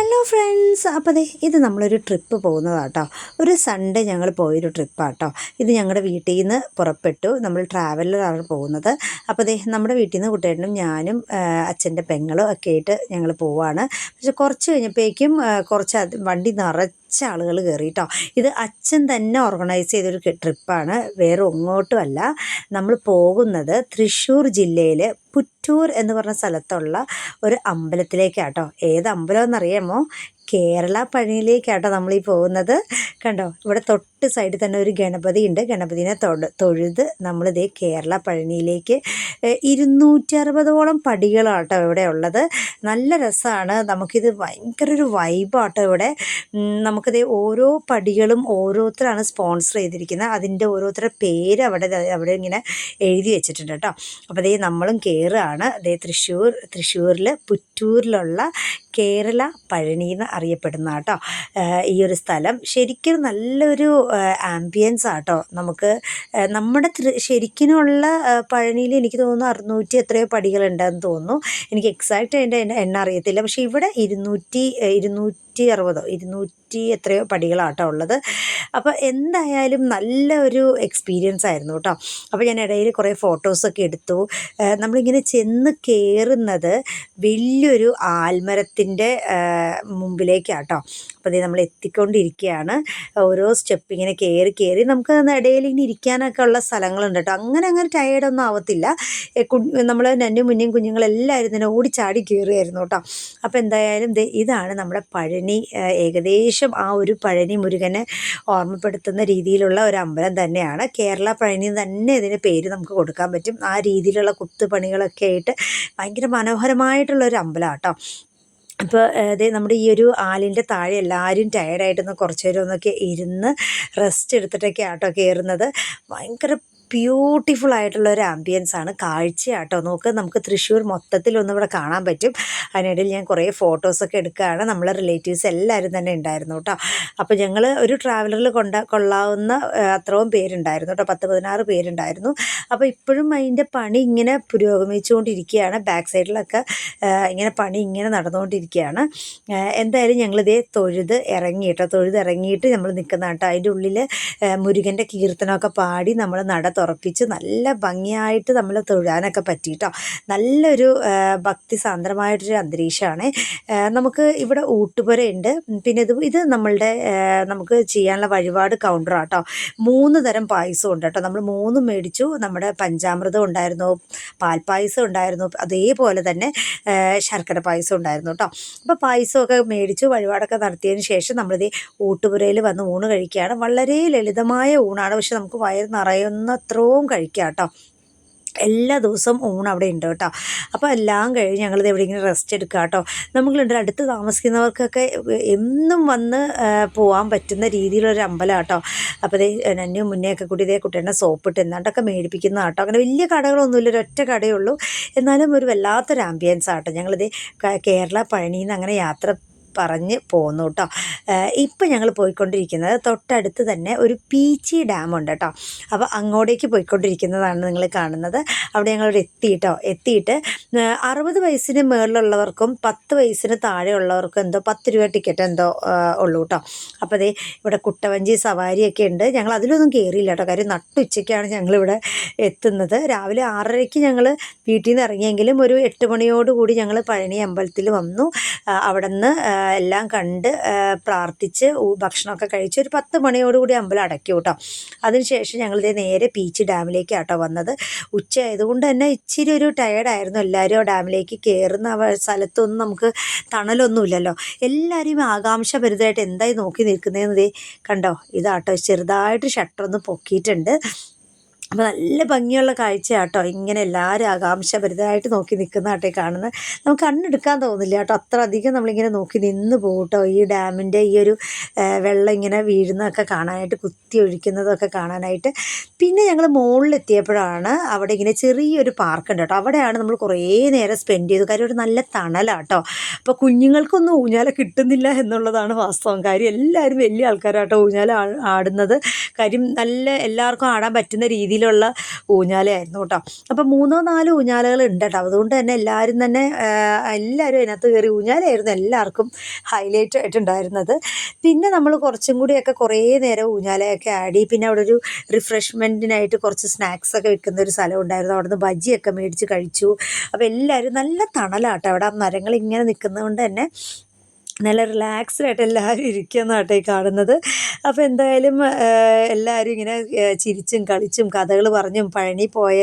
Hello friends അപ്പോൾ അതെ ഇത് നമ്മളൊരു ട്രിപ്പ് പോകുന്നതാട്ടോ. ഒരു സൺഡേ ഞങ്ങൾ പോയൊരു ട്രിപ്പാട്ടോ ഇത് ഞങ്ങളുടെ വീട്ടിൽ നിന്ന് പുറപ്പെട്ടു. നമ്മൾ ട്രാവലറാണ് പോകുന്നത്. അപ്പോൾ അതെ നമ്മുടെ വീട്ടിൽ നിന്ന് കുട്ടിയേട്ടനും ഞാനും അച്ഛന്റെ പെങ്ങളും ഒക്കെ ആയിട്ട് ഞങ്ങൾ പോവാണ്. പക്ഷെ കുറച്ച് കഴിഞ്ഞപ്പോഴേക്കും കുറച്ച് വണ്ടി നിറച്ച് ആളുകൾ കയറി കേട്ടോ ഇത് അച്ഛൻ തന്നെ ഓർഗനൈസ് ചെയ്തൊരു ട്രിപ്പാണ് വേറെ ഒങ്ങോട്ടുമല്ല നമ്മൾ പോകുന്നത് തൃശ്ശൂർ ജില്ലയിൽ പുറ്റൂർ എന്ന് പറഞ്ഞ സ്ഥലത്തുള്ള ഒരു അമ്പലത്തിലേക്കാട്ടോ. ഏത് അമ്പലം എന്നറിയാമോ കേരള പഴനിയിലേക്കാട്ടോ നമ്മളീ പോകുന്നത്. കണ്ടോ? ഇവിടെ തൊട്ട് സൈഡിൽ തന്നെ ഒരു ഗണപതി ഉണ്ട്. ഗണപതിനെ തൊഴ തൊഴുത് നമ്മളിതേ കേരള പഴനിയിലേക്ക് ഇരുന്നൂറ്റി അറുപതോളം പടികളാട്ടോ ഇവിടെ ഉള്ളത്. നല്ല രസമാണ് നമുക്കിത് ഭയങ്കര ഒരു വൈബാട്ടോ ഇവിടെ. നമുക്കിത് ഓരോ പടികളും ഓരോരുത്തരാണ് സ്പോൺസർ ചെയ്തിരിക്കുന്നത് അതിന്റെ ഓരോരുത്തരുടെ പേര് അവിടെ അവിടെ ഇങ്ങനെ എഴുതി വെച്ചിട്ടുണ്ട് കേട്ടോ. അപ്പോൾ അതേ നമ്മളും കയറുകയാണ് അതേ തൃശ്ശൂർ തൃശ്ശൂരിൽ പുറ്റൂരിലുള്ള കേരള പഴനി എന്ന് അറിയപ്പെടുന്ന കേട്ടോ ഈ ഒരു സ്ഥലം. ശരിക്കും നല്ലൊരു ആംബിയൻസ് ആട്ടോ നമുക്ക് നമ്മുടെ ശരിക്കിനുള്ള പഴനിയിൽ എനിക്ക് തോന്നുന്നു അറുന്നൂറ്റി എത്രയോ പടികളുണ്ടെന്ന് തോന്നുന്നു. എനിക്ക് എക്സാക്റ്റ് അതിന്റെ എണ്ണ അറിയത്തില്ല. പക്ഷേ ഇവിടെ ഇരുന്നൂറ്റി ആ, ഇരുന്നൂറ്റി അറുപതോ ഇരുന്നൂറ്റി എത്രയോ പടികളാട്ടോ ഉള്ളത്. അപ്പോൾ എന്തായാലും നല്ല ഒരു എക്സ്പീരിയൻസ് ആയിരുന്നു കേട്ടോ അപ്പോൾ ഞാൻ ഇടയിൽ കുറേ ഫോട്ടോസൊക്കെ എടുത്തു. നമ്മളിങ്ങനെ ചെന്ന് കയറുന്നത് വലിയൊരു ആൽമരത്തിന്റെ മുമ്പിലേക്കാട്ടോ. അപ്പോൾ നമ്മൾ എത്തിക്കൊണ്ടിരിക്കുകയാണ് ഓരോ സ്റ്റെപ്പ് ഇങ്ങനെ കയറി കയറി നമുക്ക് ഇടയിൽ ഇങ്ങനെ ഇരിക്കാനൊക്കെ ഉള്ള സ്ഥലങ്ങളുണ്ട് കേട്ടോ അങ്ങനെ അങ്ങനെ ടയേർഡൊന്നും ആവത്തില്ല. നമ്മൾ നന്നും മുന്നേയും കുഞ്ഞുങ്ങളെല്ലാവരും തന്നെ ഓടിച്ചാടി കയറിയായിരുന്നു കേട്ടോ അപ്പോൾ എന്തായാലും ഇതാണ് നമ്മുടെ പഴനി ആ, ഏകദേശം ആ ഒരു പഴനി മുരുകനെ ഓർമ്മപ്പെടുത്തുന്ന രീതിയിലുള്ള ഒരു അമ്പലം തന്നെയാണ്. കേരള പഴനി തന്നെ ഇതിന് പേര് നമുക്ക് കൊടുക്കാൻ പറ്റും. ആ രീതിയിലുള്ള കുത്തുപണികളൊക്കെ ആയിട്ട് ഭയങ്കര മനോഹരമായിട്ടുള്ള ഒരു അമ്പലം കേട്ടോ അപ്പോൾ അതെ നമ്മുടെ ഈ ഒരു ആലിന്റെ താഴെ എല്ലാവരും ടയർഡായിട്ടൊന്ന് കുറച്ച് നേരം ഒന്നൊക്കെ ഇരുന്ന് റെസ്റ്റ് എടുത്തിട്ടൊക്കെ ആട്ടോ കയറുന്നത് ഭയങ്കര ബ്യൂട്ടിഫുൾ ആയിട്ടുള്ള ഒരു ആംബിയൻസ് ആണ്. കാഴ്ചയാട്ടോ. നോക്ക് നമുക്ക് തൃശ്ശൂർ മൊത്തത്തിലൊന്നും ഇവിടെ കാണാൻ പറ്റും. അതിനിടയിൽ ഞാൻ കുറേ ഫോട്ടോസൊക്കെ എടുക്കുകയാണ്. നമ്മളെ റിലേറ്റീവ്സ് എല്ലാവരും തന്നെ ഉണ്ടായിരുന്നു കേട്ടോ. അപ്പോൾ ഞങ്ങൾ ഒരു ട്രാവലറിൽ കൊണ്ട കൊള്ളാവുന്ന അത്രയും പേരുണ്ടായിരുന്നു കേട്ടോ. പത്ത് പതിനാറ് പേരുണ്ടായിരുന്നു. അപ്പോൾ ഇപ്പോഴും അതിന്റെ പണി ഇങ്ങനെ പുരോഗമിച്ചുകൊണ്ടിരിക്കുകയാണ്. ബാക്ക് സൈഡിലൊക്കെ ഇങ്ങനെ പണി ഇങ്ങനെ നടന്നുകൊണ്ടിരിക്കുകയാണ്. എന്തായാലും ഞങ്ങളിതേ തൊഴുത് ഇറങ്ങി കേട്ടോ. തൊഴുത് ഇറങ്ങിയിട്ട് നമ്മൾ നിൽക്കുന്ന കേട്ടോ. അതിന്റെ ഉള്ളിൽ മുരുകന്റെ കീർത്തനമൊക്കെ പാടി നമ്മൾ നട തുറപ്പിച്ച് നല്ല ഭംഗിയായിട്ട് നമ്മൾ തൊഴാനൊക്കെ പറ്റി കേട്ടോ നല്ലൊരു ഭക്തി സാന്ദ്രമായിട്ടൊരു അന്തരീക്ഷമാണ്. നമുക്ക് ഇവിടെ ഊട്ടുപുരയുണ്ട്. പിന്നെ ഇത് ഇത് നമ്മളുടെ നമുക്ക് ചെയ്യാനുള്ള വഴിപാട് കൗണ്ടർ ആട്ടോ. മൂന്ന് തരം പായസം ഉണ്ട് കേട്ടോ. നമ്മൾ മൂന്ന് മേടിച്ചു. നമ്മുടെ പഞ്ചാമൃതം ഉണ്ടായിരുന്നു പാൽപ്പായസം ഉണ്ടായിരുന്നു അതേപോലെ തന്നെ ശർക്കര പായസം ഉണ്ടായിരുന്നു കേട്ടോ. അപ്പോൾ പായസമൊക്കെ മേടിച്ചു വഴിപാടൊക്കെ നടത്തിയതിന് ശേഷം നമ്മളിത് ഊട്ടുപുരയിൽ വന്ന് ഊണ് കഴിക്കുകയാണ്. വളരെ ലളിതമായ ഊണാണ്. പക്ഷെ നമുക്ക് വയറ് നിറയുന്നത്രയും കഴിക്കുക കേട്ടോ. എല്ലാ ദിവസവും ഊണ് അവിടെ ഉണ്ട് കേട്ടോ. അപ്പോൾ എല്ലാം കഴിഞ്ഞ് ഞങ്ങളിത് എവിടെയെങ്കിലും റെസ്റ്റ് എടുക്കുക കേട്ടോ. നമ്മളുണ്ട് അടുത്ത് താമസിക്കുന്നവർക്കൊക്കെ എന്നും വന്ന് പോകാൻ പറ്റുന്ന രീതിയിലൊരു അമ്പലം കേട്ടോ. അപ്പോൾ ഇതേ നന്നു മുന്നേ ഒക്കെ കൂടി ഇതേ കുട്ടീനെ സോപ്പിട്ട് എന്നാണ്ടൊക്കെ മേടിപ്പിക്കുന്ന കേട്ടോ. അങ്ങനെ വലിയ കടകളൊന്നുമില്ല ഒരൊറ്റ കടയുള്ളൂ എന്നാലും ഒരു വല്ലാത്തൊരു ആംബിയൻസ് ആട്ടോ ഞങ്ങളിത് കേരള പഴനിയിൽ നിന്ന് അങ്ങനെ യാത്ര പറഞ്ഞ് പോന്നു കേട്ടോ ഇപ്പം ഞങ്ങൾ പോയിക്കൊണ്ടിരിക്കുന്നത് തൊട്ടടുത്ത് തന്നെ ഒരു പീച്ചി ഉണ്ട് കേട്ടോ അപ്പോൾ അങ്ങോട്ടേക്ക് പോയിക്കൊണ്ടിരിക്കുന്നതാണ് നിങ്ങൾ കാണുന്നത്. അവിടെ കേട്ടോ എത്തിയിട്ട് ആ, അറുപത് വയസ്സിന് മുകളിലുള്ളവർക്കും പത്ത് വയസ്സിന് താഴെയുള്ളവർക്കും എന്തോ പത്ത് രൂപ ടിക്കറ്റ് എന്തോ ഉള്ളൂ കേട്ടോ അപ്പോൾ അതേ ഇവിടെ കുട്ടവഞ്ചി സവാരിയൊക്കെ ഉണ്ട്. ഞങ്ങൾ അതിലൊന്നും കയറിയില്ല കേട്ടോ കാര്യം നട്ടുച്ചയ്ക്കാണ് ഞങ്ങളിവിടെ എത്തുന്നത്. രാവിലെ ആറരയ്ക്ക് ഞങ്ങൾ വീട്ടിൽ നിന്ന് ഇറങ്ങിയെങ്കിലും ഒരു എട്ട് മണിയോടുകൂടി ഞങ്ങൾ പഴനി അമ്പലത്തിൽ വന്നു. അവിടെ നിന്ന് എല്ലാം കണ്ട് പ്രാർത്ഥിച്ച് ഭക്ഷണമൊക്കെ കഴിച്ച് ഒരു പത്ത് മണിയോടുകൂടി അമ്പലം അടയ്ക്കും കേട്ടോ. അതിനുശേഷം ഞങ്ങളിതേ നേരെ പീച്ച് ഡാമിലേക്ക് ആട്ടോ വന്നത്. ഉച്ച ആയതുകൊണ്ട് തന്നെ ഇച്ചിരി ഒരു ടയേർഡായിരുന്നു എല്ലാവരും ഡാമിലേക്ക് കയറുന്ന സ്ഥലത്തൊന്നും നമുക്ക് തണലൊന്നുമില്ലല്ലോ. എല്ലാവരും ആകാംക്ഷഭരിതമായിട്ട് എന്തായി നോക്കി നിൽക്കുന്നതെന്ന് കണ്ടോ? ഇതാട്ടോ ചെറുതായിട്ട് ഷട്ടറൊന്ന് പൊക്കിയിട്ടുണ്ട്. അപ്പോൾ നല്ല ഭംഗിയുള്ള കാഴ്ചയാട്ടോ. ഇങ്ങനെ എല്ലാവരും ആകാംക്ഷഭരിതമായിട്ട് നോക്കി നിൽക്കുന്ന ആട്ടെ കാണുന്നത് നമുക്ക് കണ്ണെടുക്കാൻ തോന്നില്ല കേട്ടോ. അത്ര അധികം നമ്മളിങ്ങനെ നോക്കി നിന്ന് പോകട്ടോ ഈ ഡാമിന്റെ ഈ ഒരു വെള്ളം ഇങ്ങനെ വീഴുന്നതൊക്കെ കാണാനായിട്ട് കുത്തി ഒഴിക്കുന്നതൊക്കെ കാണാനായിട്ട്. പിന്നെ ഞങ്ങൾ മുകളിലെത്തിയപ്പോഴാണ് അവിടെ ഇങ്ങനെ ചെറിയൊരു പാർക്ക് ഉണ്ട് കേട്ടോ. അവിടെയാണ് നമ്മൾ കുറേ നേരം സ്പെൻഡ് ചെയ്തു കാര്യം ഒരു നല്ല തണലാട്ടോ. അപ്പോൾ കുഞ്ഞുങ്ങൾക്കൊന്നും ഊഞ്ഞാല കിട്ടുന്നില്ല എന്നുള്ളതാണ് വാസ്തവം. കാര്യം എല്ലാവരും വലിയ ആൾക്കാരാട്ടോ ഊഞ്ഞാല ആടുന്നത്. കാര്യം നല്ല എല്ലാവർക്കും ആടാൻ പറ്റുന്ന രീതിയിലുള്ള ഊഞ്ഞാലയായിരുന്നു കേട്ടോ. അപ്പം മൂന്നോ നാലോ ഊഞ്ഞാലകൾ ഉണ്ട് കേട്ടോ. അതുകൊണ്ട് തന്നെ എല്ലാവരും തന്നെ എല്ലാവരും അതിനകത്ത് കയറി ഊഞ്ഞാലായിരുന്നു എല്ലാവർക്കും ഹൈലൈറ്റ് ആയിട്ടുണ്ടായിരുന്നത്. പിന്നെ നമ്മൾ കുറച്ചും കൂടിയൊക്കെ കുറേ നേരം ഊഞ്ഞാലയൊക്കെ ആടി പിന്നെ അവിടെ ഒരു റിഫ്രഷ്മെന്റിനായിട്ട് കുറച്ച് സ്നാക്സ് ഒക്കെ വിൽക്കുന്ന ഒരു സ്ഥലം ഉണ്ടായിരുന്നു. അവിടെ നിന്ന് ബജിയൊക്കെ മേടിച്ച് കഴിച്ചു. അപ്പോൾ എല്ലാവരും നല്ല തണലാട്ടോ. അവിടെ മരങ്ങൾ ഇങ്ങനെ നിൽക്കുന്നതുകൊണ്ട് തന്നെ നല്ല റിലാക്സ്ഡ് ആയിട്ട് എല്ലാവരും ഇരിക്കുന്ന കേട്ടോ ഈ കാണുന്നത്. അപ്പോൾ എന്തായാലും എല്ലാവരും ഇങ്ങനെ ചിരിച്ചും കളിച്ചും കഥകൾ പറഞ്ഞും പഴനി പോയ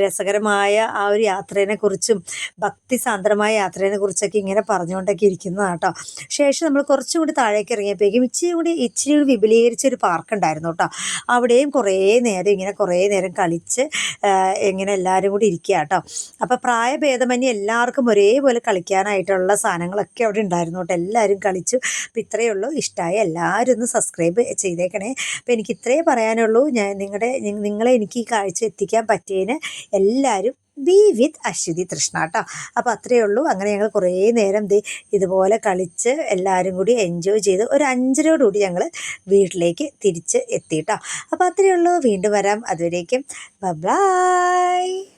രസകരമായ ആ ഒരു യാത്രേനെക്കുറിച്ചും ഭക്തിസാന്ദ്രമായ യാത്രേനെക്കുറിച്ചൊക്കെ ഇങ്ങനെ പറഞ്ഞുകൊണ്ടൊക്കെ ഇരിക്കുന്നതാണ് കേട്ടോ ശേഷം നമ്മൾ കുറച്ചും കൂടി താഴേക്ക് ഇറങ്ങിയപ്പോഴേക്കും ഇച്ചിരി കൂടി ഇച്ചിരി കൂടി വിപുലീകരിച്ച ഒരു പാർക്ക് കേട്ടോ അവിടെയും കുറേ നേരം ഇങ്ങനെ കുറേ നേരം കളിച്ച് ഇങ്ങനെ എല്ലാവരും കൂടി ഇരിക്കുക കേട്ടോ അപ്പോൾ പ്രായഭേദമന്യേ എല്ലാവർക്കും ഒരേപോലെ കളിക്കാനായിട്ടുള്ള സാധനങ്ങളൊക്കെ അവിടെ ഉണ്ടായിരുന്നു കേട്ടോ എല്ലാവരും കളിച്ചു. അപ്പോൾ ഇത്രയേ ഉള്ളൂ. ഇഷ്ടമായി എല്ലാവരും ഒന്ന് സബ്സ്ക്രൈബ് ചെയ്തേക്കണേ. അപ്പോൾ എനിക്ക് ഇത്രയേ പറയാനുള്ളൂ. ഞാൻ നിങ്ങളുടെ നിങ്ങളെ എനിക്ക് ഈ കാഴ്ച എത്തിക്കാൻ പറ്റിയതിന് എല്ലാവരും ബി വിത്ത് അശ്വതി തൃഷ്ണ കേട്ടോ അപ്പോൾ അത്രയേ ഉള്ളൂ. അങ്ങനെ ഞങ്ങൾ കുറേ നേരം ദേ ഇതുപോലെ കളിച്ച് എല്ലാവരും കൂടി എൻജോയ് ചെയ്ത് ഒരു അഞ്ചരയോടുകൂടി ഞങ്ങൾ വീട്ടിലേക്ക് തിരിച്ച് എത്തി കേട്ടോ അപ്പോൾ അത്രയേ ഉള്ളൂ. വീണ്ടും വരാം. അതുവരേക്കും. ബൈ